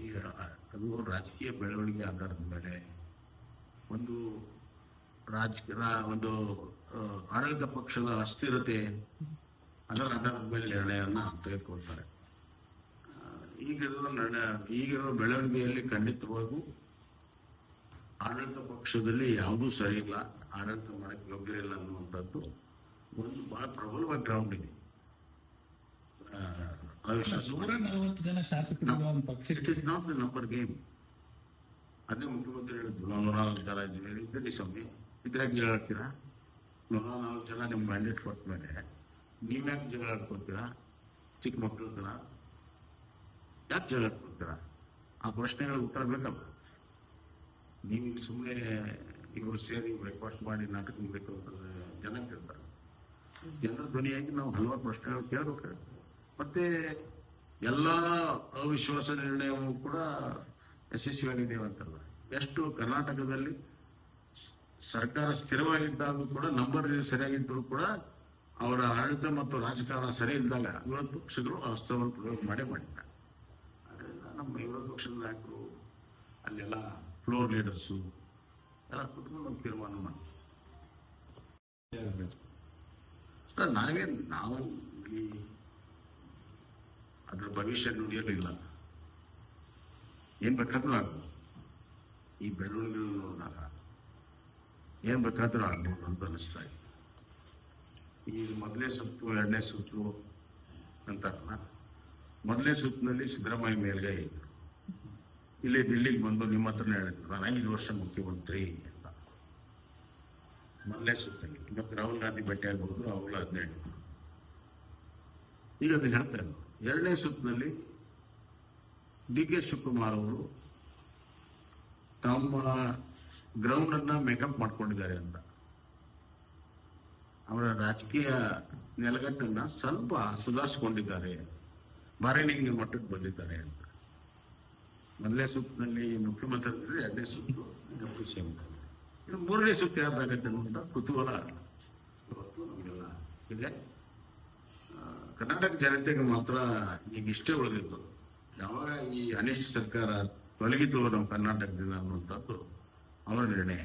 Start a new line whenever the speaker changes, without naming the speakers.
ಈಗ ಅದು ರಾಜಕೀಯ ಬೆಳವಣಿಗೆ ಆಧಾರದ ಮೇಲೆ ಒಂದು ರಾಜ ಒಂದು ಆಡಳಿತ ಪಕ್ಷದ ಅಸ್ಥಿರತೆ ಅದರ ಆಧಾರದ ಮೇಲೆ ನಿರ್ಣಯವನ್ನ ತೆಗೆದುಕೊಳ್ತಾರೆ. ಈಗಿರೋ ಈಗಿರುವ ಈಗಿರುವ ಬೆಳವಣಿಗೆಯಲ್ಲಿ ಖಂಡಿತವಾಗೂ ಆಡಳಿತ ಪಕ್ಷದಲ್ಲಿ ಯಾವುದೂ ಸರಿ ಇಲ್ಲ, ಆಡಳಿತ ಮಾಡಕ್ಕೆ ಯೋಗ್ಯ ಇಲ್ಲ ಅನ್ನುವಂಥದ್ದು ಒಂದು ಬಹಳ ಪ್ರಬಲವಾದ ಗ್ರೌಂಡ್ ಇದೆ.
ನೂರ ನಲವತ್ತು ಜನ ಶಾಸಕರು ಒಂದು
ಇಟ್
ಪಕ್ಷಕ್ಕೆ
is not the number game ಅದೇ ಮುಖ್ಯಮಂತ್ರಿ ಹೇಳಿದ್ರು ನಾವು ನೂರ ನಾಲ್ಕು ಜನ ಇದ್ದೀವಿ. ಇದ್ದೀರಿ ಸ್ವಾಮಿ ಇದ್ರಾಗ ಜಗಳಾಡ್ತೀರಾ ನೂರ ನಾಲ್ಕು ಜನ ನಿಮ್ಗೆ ಮ್ಯಾಂಡೇಟ್ ಕೊಟ್ಟ ಮೇಲೆ ನೀವ್ಯಾಕೆ ಜಗಳ ಆಡ್ಕೊಳ್ತೀರಾ? ಚಿಕ್ಕ ಮಕ್ಕಳು ಥರ ಯಾಕೆ ಜಗಳ ಆಡ್ಕೊಳ್ತೀರಾ? ಆ ಪ್ರಶ್ನೆಗಳ ಉತ್ತರ ಬೇಕಲ್ಲ. ನೀವು ಸುಮ್ಮನೆ ಇವರು ಸೇರಿ ಬ್ರೇಕ್ಫಾಸ್ಟ್ ಮಾಡಿ ನಾಟಕ ಮುಗಿತು ಅಂತಂದ್ರೆ ಜನ ಕೇಳ್ತಾರೆ. ಜನರ ಧ್ವನಿಯಾಗಿ ನಾವು ಹಲವಾರು ಪ್ರಶ್ನೆಗಳು ಕೇಳಬೇಕಾಗುತ್ತೆ. ಮತ್ತೆ ಎಲ್ಲ ಅವಿಶ್ವಾಸ ನಿರ್ಣಯವೂ ಕೂಡ ಯಶಸ್ವಿಯಾಗಿದ್ದೇವೆ ಅಂತಲ್ಲ ಎಷ್ಟು ಕರ್ನಾಟಕದಲ್ಲಿ ಸರ್ಕಾರ ಸ್ಥಿರವಾಗಿದ್ದಾಗ ಕೂಡ ನಂಬರ್ ಸರಿಯಾಗಿದ್ದರೂ ಕೂಡ ಅವರ ಆಡಳಿತ ಮತ್ತು ರಾಜಕಾರಣ ಸರಿ ಇದ್ದಾಗ ವಿರೋಧ ಪಕ್ಷಗಳು ಆ ಅಸ್ತ್ರವನ್ನು ಪ್ರಯೋಗ ಮಾಡೇ ಮಾಡಿದ್ದಾರೆ. ಅದರಿಂದ ನಮ್ಮ ವಿರೋಧ ಪಕ್ಷದ ನಾಯಕರು, ಅಲ್ಲೆಲ್ಲ ಫ್ಲೋರ್ ಲೀಡರ್ಸು ಎಲ್ಲ ಕುತ್ಕೊಂಡು ಒಂದು ತೀರ್ಮಾನ ಸರ್, ನಾವೇ, ನಾವು ಈ ಅದ್ರ ಭವಿಷ್ಯ ನುಡಿಯಲಿಲ್ಲ ಏನು ಬೇಕಾದ್ರೂ ಆಗ್ಬೋದು. ಈ ಬೆಳವಣಿಗೆಗಳು ನೋಡಿದಾಗ ಏನ್ ಬೇಕಾದ್ರೂ ಆಗ್ಬೋದು ಅಂತ ಅನಿಸ್ತಾ ಇದೆ. ಈ ಮೊದಲನೇ ಸುತ್ತು, ಎರಡನೇ ಸುತ್ತು ಅಂತಾರಲ್ಲ ಮೊದಲನೇ ಸುತ್ತಿನಲ್ಲಿ ಸಿದ್ದರಾಮಯ್ಯ ಮೇಲ್ಗೈ ಇದ್ರು. ಇಲ್ಲಿ ದಿಲ್ಲಿಗೆ ಬಂದು ನಿಮ್ಮ ಹತ್ರನೇ ಹೇಳಿದ್ರು, ನಾನು ಐದು ವರ್ಷ ಮುಖ್ಯಮಂತ್ರಿ ಅಂತ. ಮೊದಲನೇ ಸುತ್ತಲ್ಲಿ, ಇವತ್ತು ರಾಹುಲ್ ಗಾಂಧಿ ಭೇಟಿ ಆಗ್ಬೋದು ಅದನ್ನೇ ಹೇಳಿದ್ರು ಈಗ ಅದನ್ನ ಎರಡನೇ ಸುತ್ತಿನಲ್ಲಿ ಡಿ ಕೆ ಶಿವಕುಮಾರ್ ಅವರು ತಮ್ಮ ಗ್ರೌಂಡ್ ಅನ್ನ ಮೇಕಪ್ ಮಾಡ್ಕೊಂಡಿದ್ದಾರೆ ಅಂತ. ಅವರ ರಾಜಕೀಯ ನೆಲಗಟ್ಟನ್ನ ಸ್ವಲ್ಪ ಸುಧಾರಿಸಿಕೊಂಡಿದ್ದಾರೆ. ಬಾರಿನಿಂಗ್ ಮಟ್ಟಕ್ಕೆ ಬಂದಿದ್ದಾರೆ ಅಂತ. ಮೊದಲನೇ ಸುತ್ತಿನಲ್ಲಿ ಮುಖ್ಯಮಂತ್ರಿ ಎರಡನೇ ಸುತ್ತು ಡೆಪ್ಯೂಟಿ ಸಿಎಂ ಇನ್ನು ಮೂರನೇ ಸುತ್ತು ಯಾರ್ದಾಗತ್ತೆ ಅನ್ನುವಂಥ ಕುತೂಹಲ ಇವತ್ತು ಇದೆ. ಕರ್ನಾಟಕ ಜನತೆಗೆ ಮಾತ್ರ ಈಗ ಇಷ್ಟೇ ಉಳಿದಿತ್ತು ಯಾವಾಗ ಈ ಅನಿಷ್ಟ ಸರ್ಕಾರ ತೊಲಗಿತು ನಮ್ಮ ಕರ್ನಾಟಕದಿಂದ ಅನ್ನುವಂಥದ್ದು ಅವರ ನಿರ್ಣಯ.